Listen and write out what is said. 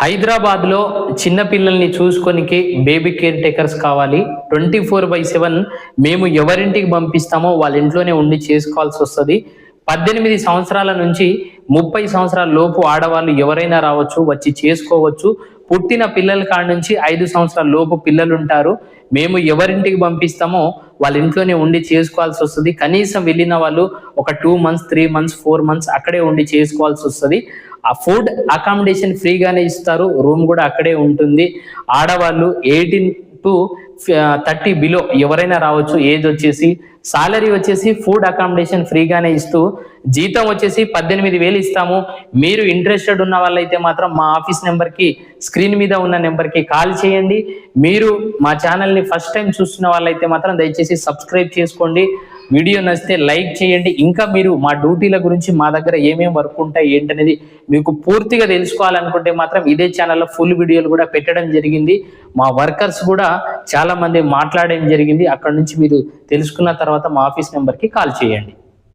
హైదరాబాద్లో చిన్న పిల్లల్ని చూసుకొనికి బేబీ కేర్ టేకర్స్ కావాలి. ట్వంటీ ఫోర్ బై సెవెన్ మేము ఎవరింటికి పంపిస్తామో వాళ్ళ ఇంట్లోనే ఉండి చేసుకోవాల్సి వస్తుంది. పద్దెనిమిది సంవత్సరాల నుంచి ముప్పై సంవత్సరాల లోపు ఆడవాళ్ళు ఎవరైనా రావచ్చు వచ్చి చేసుకోవచ్చు. పుట్టిన పిల్లల కాడ నుంచి ఐదు సంవత్సరాల లోపు పిల్లలు ఉంటారు. మేము ఎవరింటికి పంపిస్తామో వాళ్ళ ఇంట్లోనే ఉండి చేసుకోవాల్సి వస్తుంది. కనీసం వెళ్ళిన వాళ్ళు ఒక two months three months four months అక్కడే ఉండి చేసుకోవాల్సి వస్తుంది. ఆ ఫుడ్ అకామిడేషన్ ఫ్రీగానే ఇస్తారు. రూమ్ కూడా అక్కడే ఉంటుంది. ఆడవాళ్ళు ఎయిటీన్ టు థర్టీ బిలో ఎవరైనా రావచ్చు. ఏజ్ వచ్చేసి సాలరీ వచ్చేసి ఫుడ్ అకామిడేషన్ ఫ్రీగానే ఇస్తూ జీతం వచ్చేసి పద్దెనిమిది వేలు ఇస్తాము. మీరు ఇంట్రెస్టెడ్ ఉన్న వాళ్ళైతే మాత్రం మా ఆఫీస్ నెంబర్కి స్క్రీన్ మీద ఉన్న నెంబర్కి కాల్ చేయండి. మీరు మా ఛానల్ని ఫస్ట్ టైం చూస్తున్న వాళ్ళైతే మాత్రం దయచేసి సబ్స్క్రైబ్ చేసుకోండి. వీడియో నచ్చితే లైక్ చేయండి. ఇంకా మీరు మా డ్యూటీల గురించి మా దగ్గర ఏమేమి వర్క్ ఉంటాయి ఏంటనేది మీకు పూర్తిగా తెలుసుకోవాలనుకుంటే మాత్రం ఇదే ఛానల్లో ఫుల్ వీడియోలు కూడా పెట్టడం జరిగింది. మా వర్కర్స్ కూడా చాలా మంది మాట్లాడడం జరిగింది. అక్కడ నుంచి మీరు తెలుసుకున్న తర్వాత మా ఆఫీస్ నెంబర్కి కాల్ చేయండి.